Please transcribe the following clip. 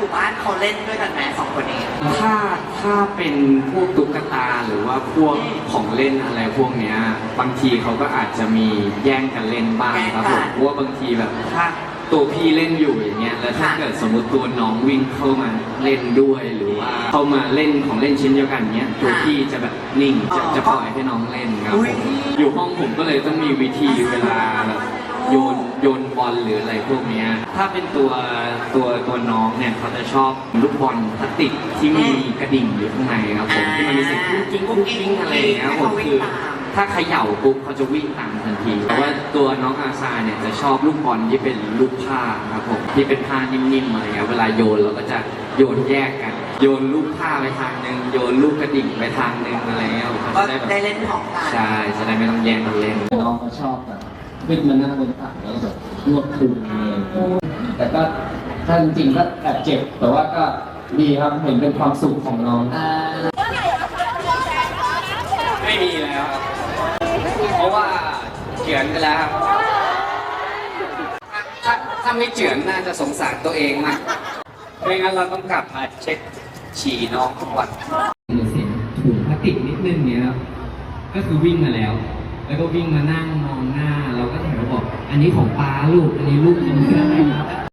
อยู่บ้านเขาเล่นด้วยกันไหมสองคนนี้ ถ้าถ้าเป็นพวกตุ๊กตาหรือว่าพวกของเล่นอะไรพวกเนี้ย บางทีเขาก็อาจจะมีแย่งกันเล่นบ้างครับผมเพราะว่าบางทีแบบถ้าตัวพี่เล่นอยู่อย่างเงี้ยแล้วถ้าเกิดสมมติตัวน้องวิ่งเข้ามาเล่นด้วยหรือว่าเข้ามาเล่นของเล่นชิ้นเดียวกันเนี้ยตัวพี่จะแบบนิ่งจะจะปล่อยให้น้องเล่นครับผมอยู่ห้องผมก็เลยต้องมีวิธีเวลาแบบ โยนโยนบอลหรืออะไรพวกเนี้ยถ้าเป็นตัวตัวตัวน้องเนี่ยเขาจะชอบลูกบอลพลาสติกที่มีกระดิ่งอยู่ข้างในครับผมที่มันมีเสียงกุ้งกิ้งกุ้งกิ้งอะไรอย่างเงี้ยครับผมคือถ้าเขย่าปุ๊บเขาจะวิ่งตามทันที แต่ว่าตัวน้องอาซาเนี่ยจะชอบลูกบอลที่เป็นลูกผ้าครับผมที่เป็นผ้านิ่มๆอะไรเงี้ยเวลาโยนเราก็จะโยนแยกกัน โยนลูกผ้าไปทางหนึ่งโยนลูกกระดิ่งไปทางหนึ่งอะไรเงี้ยเขาก็จะได้ได้แบบเล่นของกันใช่จะได้ไม่ต้องแย่งกันเล่นน้องเขาชอบแบบ ขึ้นมานั่งบนตักแล้วก็แบบรวบคุมเลยแต่ก็ถ้าจริงๆก็แอบเจ็บ แต่ว่าก็ดีครับเห็นเป็นความสุขของน้องอ่าไม่มีแล้วครับ เพราะว่าเฉือนไปแล้วครับถ้าถ้าไม่เฉือนน่าจะสงสารตัวเองมากไม่งั้นเราต้องกลับมาเช็คฉี่น้องทุกวันเสียงถุงพลาสติกนิดนึงเนี้ยครับก็คือวิ่งมาแล้ว แล้วก็วิ่งมานั่งมองหน้า อันนี้ของป้าลูก อันนี้ลูกกินไม่ได้ครับ